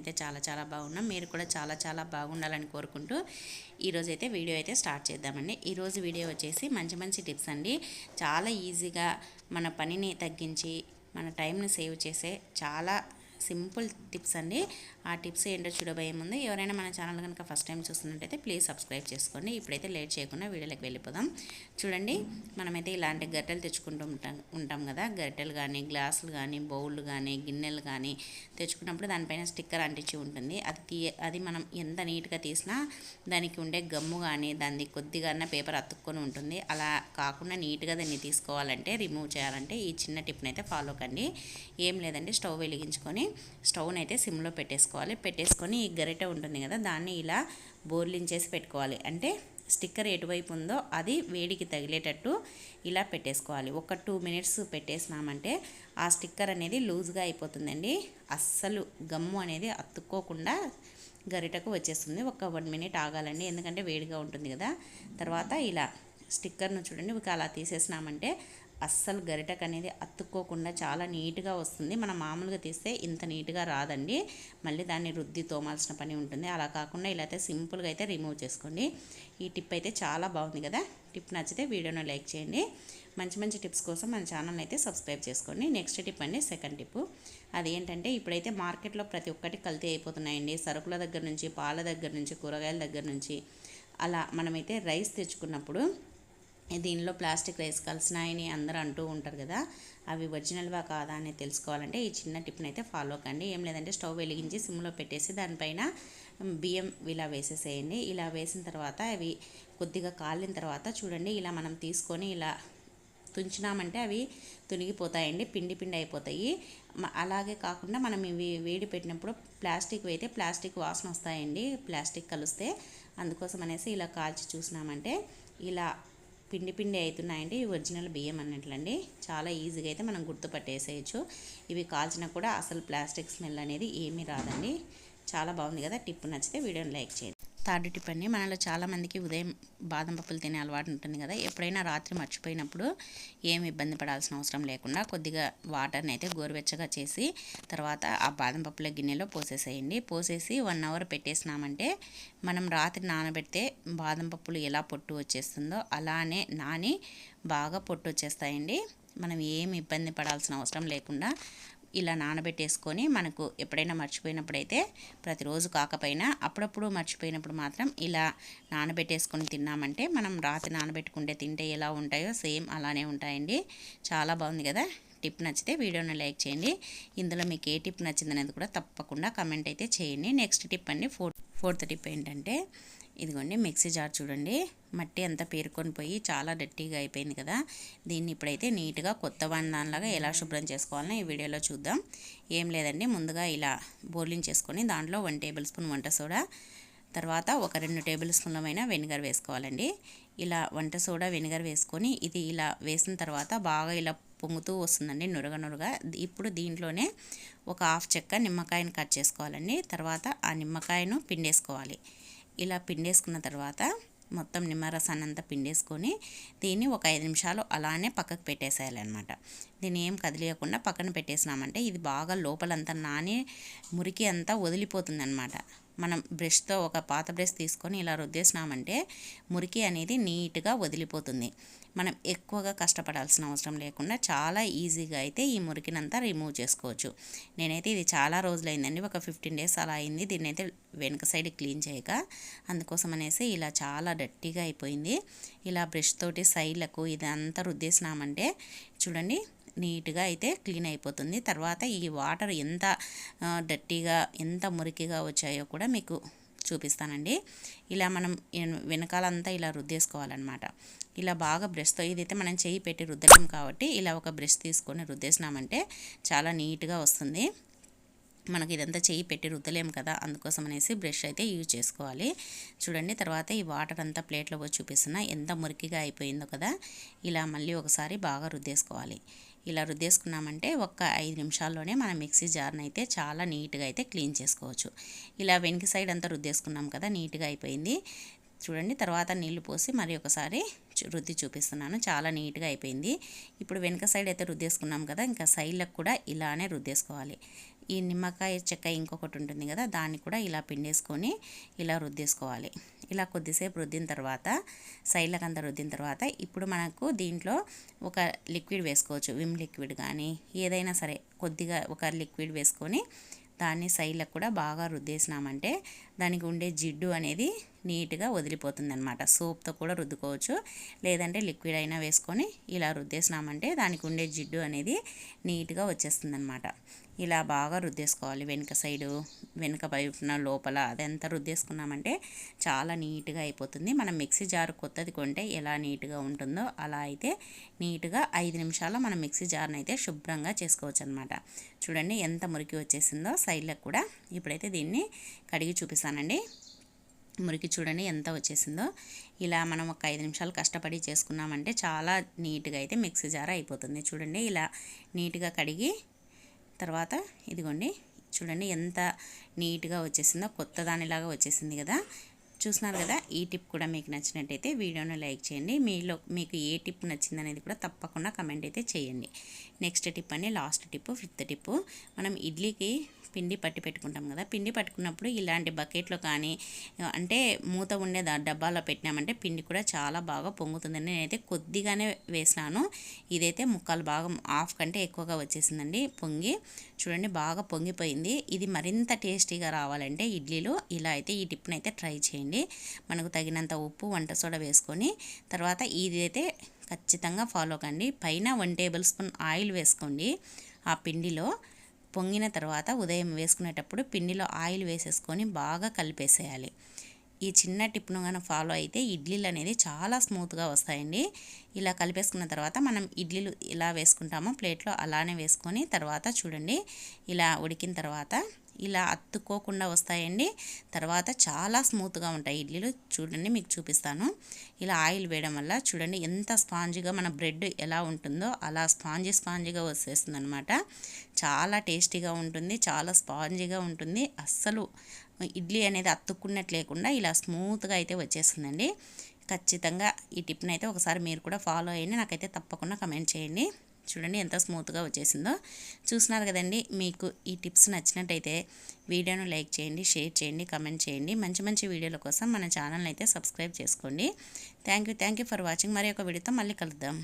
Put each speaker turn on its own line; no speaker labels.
నేనైతే చాలా చాలా బాగున్నాం. మీరు కూడా చాలా చాలా బాగుండాలని కోరుకుంటూ ఈరోజు అయితే వీడియో అయితే స్టార్ట్ చేద్దామండి. ఈరోజు వీడియో వచ్చేసి మంచి మంచి టిప్స్ అండి. చాలా ఈజీగా మన పనిని తగ్గించి మన టైంని సేవ్ చేసే చాలా సింపుల్ టిప్స్ అండి. ఆ టిప్స్ ఏంటో చూడబోయే ముందు ఎవరైనా మన ఛానల్ కనుక ఫస్ట్ టైం చూస్తున్నట్టయితే ప్లీజ్ సబ్స్క్రైబ్ చేసుకోండి. ఇప్పుడైతే లేట్ చేయకుండా వీడియోలోకి వెళ్ళిపోదాం. చూడండి మనమైతే ఇలాంటి గరిటెలు తెచ్చుకుంటూ ఉంటాం ఉంటాం కదా. గరిటెలు కానీ గ్లాసులు కానీ బౌళ్ళు కానీ గిన్నెలు కానీ తెచ్చుకున్నప్పుడు దానిపైన స్టిక్కర్ అంటించి ఉంటుంది. అది తీ అది మనం ఎంత నీట్గా తీసినా దానికి ఉండే గమ్ము కానీ దాన్ని కొద్దిగా పేపర్ అతుక్కొని ఉంటుంది. అలా కాకుండా నీట్గా దాన్ని తీసుకోవాలంటే రిమూవ్ చేయాలంటే ఈ చిన్న టిప్ని అయితే ఫాలో కండి. ఏం లేదండి స్టవ్ వెలిగించుకొని స్టవ్ని అయితే సిమ్లో పెట్టేసుకోవాలి. పెట్టేసుకొని ఈ గరిటె ఉంటుంది కదా దాన్ని ఇలా బోర్లించేసి పెట్టుకోవాలి. అంటే స్టిక్కర్ ఎటువైపు ఉందో అది వేడికి తగిలేటట్టు ఇలా పెట్టేసుకోవాలి. ఒక టూ మినిట్స్ పెట్టేసినామంటే ఆ స్టిక్కర్ అనేది లూజ్గా అయిపోతుందండి. అస్సలు గమ్ము అనేది అతుక్కోకుండా గరిటకు వచ్చేస్తుంది. ఒక వన్ మినిట్ ఆగాలండి. ఎందుకంటే వేడిగా ఉంటుంది కదా. తర్వాత ఇలా స్టిక్కర్ను చూడండి ఇక అలా తీసేసినామంటే అస్సలు గరిటకు అనేది అతుక్కోకుండా చాలా నీట్గా వస్తుంది. మనం మామూలుగా తీస్తే ఇంత నీట్గా రాదండి. మళ్ళీ దాన్ని రుద్ది తోమాల్సిన పని ఉంటుంది. అలా కాకుండా ఇలా అయితే సింపుల్గా అయితే రిమూవ్ చేసుకోండి. ఈ టిప్ అయితే చాలా బాగుంది కదా. టిప్ నచ్చితే వీడియోను లైక్ చేయండి. మంచి మంచి టిప్స్ కోసం మన ఛానల్ని అయితే సబ్స్క్రైబ్ చేసుకోండి. నెక్స్ట్ టిప్ అండి సెకండ్ టిప్. అదేంటంటే ఇప్పుడైతే మార్కెట్లో ప్రతి ఒక్కటి కల్తీ అయిపోతున్నాయండి. సరుకుల దగ్గర నుంచి పాల దగ్గర నుంచి కూరగాయల దగ్గర నుంచి. అలా మనమైతే రైస్ తెచ్చుకున్నప్పుడు దీనిలో ప్లాస్టిక్ రైస్ కలిసినాయని అందరూ అంటూ ఉంటారు కదా. అవి ఒరిజినల్వా కాదా అని తెలుసుకోవాలంటే ఈ చిన్న టిప్ని అయితే ఫాలో కండి ఏం లేదంటే స్టవ్ వెలిగించి సిమ్లో పెట్టేసి దానిపైన బియ్యం ఇలా వేసేసేయండి. ఇలా వేసిన తర్వాత అవి కొద్దిగా కాలిన తర్వాత చూడండి ఇలా మనం తీసుకొని ఇలా తుంచినామంటే అవి తునిగిపోతాయండి పిండి పిండి అయిపోతాయి. అలాగే కాకుండా మనం ఇవి వేడి పెట్టినప్పుడు ప్లాస్టిక్ అయితే ప్లాస్టిక్ వాసన వస్తాయండి ప్లాస్టిక్ కలిస్తే. అందుకోసం అనేసి ఇలా కాల్చి చూసినామంటే ఇలా పిండి పిండి అవుతున్నాయండి. ఇవి ఒరిజినల్ బియ్యం అన్నట్లండి. చాలా ఈజీగా అయితే మనం గుర్తుపట్టేసేయచ్చు ఇవి కాల్చినా కూడా అసలు ప్లాస్టిక్ స్మెల్ అనేది ఏమీ రాదండి. చాలా బాగుంది కదా. టిప్ నచ్చితే వీడియోని లైక్ చేయండి. థర్డ్ టిప్ అండి మనలో చాలామందికి ఉదయం బాదం పప్పులు తినే అలవాటు ఉంటుంది కదా. ఎప్పుడైనా రాత్రి మర్చిపోయినప్పుడు ఏమి ఇబ్బంది పడాల్సిన అవసరం లేకుండా కొద్దిగా వాటర్ని అయితే గోరువెచ్చగా చేసి తర్వాత ఆ బాదం పప్పుల గిన్నెలో పోసేసేయండి. పోసేసి వన్ అవర్ పెట్టేసినామంటే మనం రాత్రి నానబెడితే బాదం పప్పులు ఎలా పొట్టు వచ్చేస్తుందో అలానే నాని బాగా పొట్టు వచ్చేస్తాయండి. మనం ఏమి ఇబ్బంది పడాల్సిన అవసరం లేకుండా ఇలా నానబెట్టేసుకొని మనకు ఎప్పుడైనా మర్చిపోయినప్పుడైతే ప్రతిరోజు కాకపోయినా అప్పుడప్పుడు మర్చిపోయినప్పుడు మాత్రం ఇలా నానబెట్టేసుకొని తిన్నామంటే మనం రాత్రి నానబెట్టుకుంటే తింటే ఎలా ఉంటాయో సేమ్ అలానే ఉంటాయండి. చాలా బాగుంది కదా? టిప్ నచ్చితే వీడియోని లైక్ చేయండి. ఇందులో మీకు ఏ టిప్ నచ్చిందనేది కూడా తప్పకుండా కమెంట్ అయితే చేయండి. నెక్స్ట్ టిప్ అండి ఫోటో. ఫోర్త్ టిప్ ఏంటంటే ఇదిగోండి మిక్సీ జార్ చూడండి. మట్టి అంతా పేరుకొని పోయి చాలా డట్టీగా అయిపోయింది కదా. దీన్ని ఇప్పుడైతే నీట్గా కొత్త దానిలాగా ఎలా శుభ్రం చేసుకోవాలని ఈ వీడియోలో చూద్దాం. ఏం లేదండి ముందుగా ఇలా బోర్లింగ్ చేసుకొని దాంట్లో వన్ టేబుల్ స్పూన్ వంట సోడా తర్వాత ఒక రెండు టేబుల్ స్పూన్లమైన వెనిగర్ వేసుకోవాలండి. ఇలా వంట సోడా వెనిగర్ వేసుకొని ఇది ఇలా వేసిన తర్వాత బాగా ఇలా పొంగుతూ వస్తుందండి నురగ నురగ. ఇప్పుడు దీంట్లోనే ఒక హాఫ్ చెక్క నిమ్మకాయను కట్ చేసుకోవాలండి. తర్వాత ఆ నిమ్మకాయను పిండేసుకోవాలి. ఇలా పిండేసుకున్న తర్వాత మొత్తం నిమ్మరసాన్ని అంతా పిండేసుకొని దీన్ని ఒక ఐదు నిమిషాలు అలానే పక్కకు పెట్టేసేయాలన్నమాట. దీన్ని ఏం కదిలియకుండా పక్కన పెట్టేసినామంటే ఇది బాగా లోపలంతా నాని మురికి అంతా వదిలిపోతుంది అనమాట మనం బ్రష్తో ఒక పాత బ్రష్ తీసుకొని ఇలా రుద్దేసినామంటే మురికి అనేది నీట్గా వదిలిపోతుంది. మనం ఎక్కువగా కష్టపడాల్సిన అవసరం లేకుండా చాలా ఈజీగా అయితే ఈ మురికినంతా రిమూవ్ చేసుకోవచ్చు. నేనైతే ఇది చాలా రోజులైందండి. ఒక ఫిఫ్టీన్ డేస్ అలా అయింది. దీన్ని అయితే వెనుక సైడ్ క్లీన్ చేయక అందుకోసం అనేసి ఇలా చాలా డట్టిగా అయిపోయింది. ఇలా బ్రష్ తోటి సైడ్లకు ఇదంతా రుద్దేసినామంటే చూడండి నీట్గా అయితే క్లీన్ అయిపోతుంది. తర్వాత ఈ వాటర్ ఎంత డట్టిగా ఎంత మురికిగా వచ్చాయో కూడా మీకు చూపిస్తానండి. ఇలా మనం వెనకాలంతా ఇలా రుద్దేసుకోవాలన్నమాట. ఇలా బాగా బ్రష్తో ఇదైతే మనం చేయి పెట్టి రుద్దలేం కాబట్టి ఇలా ఒక బ్రష్ తీసుకొని రుద్దేసినామంటే చాలా నీట్గా వస్తుంది. మనకి ఇదంతా చేయి పెట్టి రుద్దలేం కదా అందుకోసం అనేసి బ్రష్ అయితే యూజ్ చేసుకోవాలి. చూడండి తర్వాత ఈ వాటర్ అంతా ప్లేట్లో వచ్చి చూపిస్తున్నా. ఎంత మురికిగా అయిపోయిందో కదా ఇలా మళ్ళీ ఒకసారి బాగా రుద్దేసుకోవాలి. ఇలా రుద్దేసుకున్నామంటే ఒక్క ఐదు నిమిషాల్లోనే మనం మిక్సీ జార్ని అయితే చాలా నీట్గా అయితే క్లీన్ చేసుకోవచ్చు. ఇలా వెనక సైడ్ అంతా రుద్దేసుకున్నాం కదా నీట్గా అయిపోయింది. చూడండి తర్వాత నీళ్ళు పోసి మరి ఒకసారి రుద్ది చూపిస్తున్నాను. చాలా నీట్గా అయిపోయింది. ఇప్పుడు వెనక సైడ్ అయితే రుద్దేసుకున్నాం కదా ఇంకా సైడ్లకు కూడా ఇలానే రుద్దేసుకోవాలి. ఈ నిమ్మకాయ చెక్క ఇంకొకటి ఉంటుంది కదా దాన్ని కూడా ఇలా పిండేసుకొని ఇలా రుద్దేసుకోవాలి. ఇలా కొద్దిసేపు రుద్దిన తర్వాత సైడ్లకు అంతా రుద్దిన తర్వాత ఇప్పుడు మనకు దీంట్లో ఒక లిక్విడ్ వేసుకోవచ్చు. విమ్ లిక్విడ్ కానీ ఏదైనా సరే కొద్దిగా ఒక లిక్విడ్ వేసుకొని దాన్ని సైడ్లకు కూడా బాగా రుద్దేసినామంటే దానికి ఉండే జిడ్డు అనేది నీట్గా వదిలిపోతుంది అనమాట సోప్తో కూడా రుద్దుకోవచ్చు. లేదంటే లిక్విడ్ అయినా వేసుకొని ఇలా రుద్దేసినామంటే దానికి ఉండే జిడ్డు అనేది నీట్గా వచ్చేస్తుంది అనమాట ఇలా బాగా రుద్దేసుకోవాలి. వెనుక సైడు వెనుక వైపున లోపల అదంతా రుద్దేసుకున్నామంటే చాలా నీట్గా అయిపోతుంది. మనం మిక్సీ జార్ కొత్తది కొంటే ఎలా నీట్గా ఉంటుందో అలా అయితే నీట్గా ఐదు నిమిషాల్లో మనం మిక్సీ జార్ని అయితే శుభ్రంగా చేసుకోవచ్చు అనమాట చూడండి ఎంత మురికి వచ్చేసిందో సైడ్లకు కూడా. ఇప్పుడైతే దీన్ని కడిగి చూపిస్తానండి. మురికి చూడండి ఎంత వచ్చేసిందో. ఇలా మనం ఒక ఐదు నిమిషాలు కష్టపడి చేసుకున్నామంటే చాలా నీట్గా అయితే మిక్సీ జార్ అయిపోతుంది. చూడండి ఇలా నీట్గా కడిగి తర్వాత ఇదిగోండి చూడండి ఎంత నీట్గా వచ్చేసిందో కొత్త దానిలాగా వచ్చేసింది కదా. చూస్తున్నారు కదా ఈ టిప్ కూడా మీకు నచ్చినట్టయితే వీడియోని లైక్ చేయండి. మీలో మీకు ఏ టిప్ నచ్చింది అనేది కూడా తప్పకుండా కమెంట్ అయితే చేయండి. నెక్స్ట్ టిప్ అని లాస్ట్ టిప్ ఫిఫ్త్ టిప్. మనం ఇడ్లీకి పిండి పట్టి పెట్టుకుంటాం కదా పిండి పట్టుకున్నప్పుడు ఇలాంటి బకెట్లో కానీ అంటే మూత ఉండే డబ్బాలో పెట్టినామంటే పిండి కూడా చాలా బాగా పొంగుతుందని నేనైతే కొద్దిగానే వేసినాను. ఇదైతే ముక్కలు బాగా హాఫ్ కంటే ఎక్కువగా వచ్చేసిందండి పొంగి. చూడండి బాగా పొంగిపోయింది. ఇది మరింత టేస్టీగా రావాలంటే ఇడ్లీలో ఇలా అయితే ఈ టిప్ని అయితే ట్రై చేయండి. మనకు తగినంత ఉప్పు వంట సోడా వేసుకొని తర్వాత ఇదైతే ఖచ్చితంగా ఫాలో కండి. పైన వన్ టేబుల్ స్పూన్ ఆయిల్ వేసుకోండి. ఆ పిండిలో పొంగిన తర్వాత ఉదయం వేసుకునేటప్పుడు పిండిలో ఆయిల్ వేసేసుకొని బాగా కలిపేసేయాలి. ఈ చిన్న టిప్ను కానీ ఫాలో అయితే ఇడ్లీలు అనేది చాలా స్మూత్గా వస్తాయండి. ఇలా కలిపేసుకున్న తర్వాత మనం ఇడ్లీలు ఇలా వేసుకుంటామో ప్లేట్లో అలానే వేసుకొని తర్వాత చూడండి. ఇలా ఉడికిన తర్వాత ఇలా అత్తుకోకుండా వస్తాయండి. తర్వాత చాలా స్మూత్గా ఉంటాయి ఇడ్లీలు. చూడండి మీకు చూపిస్తాను. ఇలా ఆయిల్ వేయడం వల్ల చూడండి ఎంత స్పాంజ్గా మన బ్రెడ్ ఎలా ఉంటుందో అలా స్పాంజీ స్పాంజీగా వచ్చేస్తుంది అనమాట చాలా టేస్టీగా ఉంటుంది చాలా స్పాంజీగా ఉంటుంది. అస్సలు ఇడ్లీ అనేది అత్తుకున్నట్టు లేకుండా ఇలా స్మూత్గా అయితే వచ్చేస్తుందండి. ఖచ్చితంగా ఈ టిప్ని అయితే ఒకసారి మీరు కూడా ఫాలో అయ్యండి. నాకైతే తప్పకుండా కమెంట్ చేయండి. చూడండి ఎంత స్మూత్గా వచ్చేసిందో. చూసినారు కదండి మీకు ఈ టిప్స్ నచ్చినట్టయితే వీడియోను లైక్ చేయండి షేర్ చేయండి కమెంట్ చేయండి. మంచి మంచి వీడియోల కోసం మన ఛానల్ అయితే సబ్స్క్రైబ్ చేసుకోండి. Thank you thank you for watching. మరి ఒక వీడియోతో మళ్ళీ కలుద్దాం.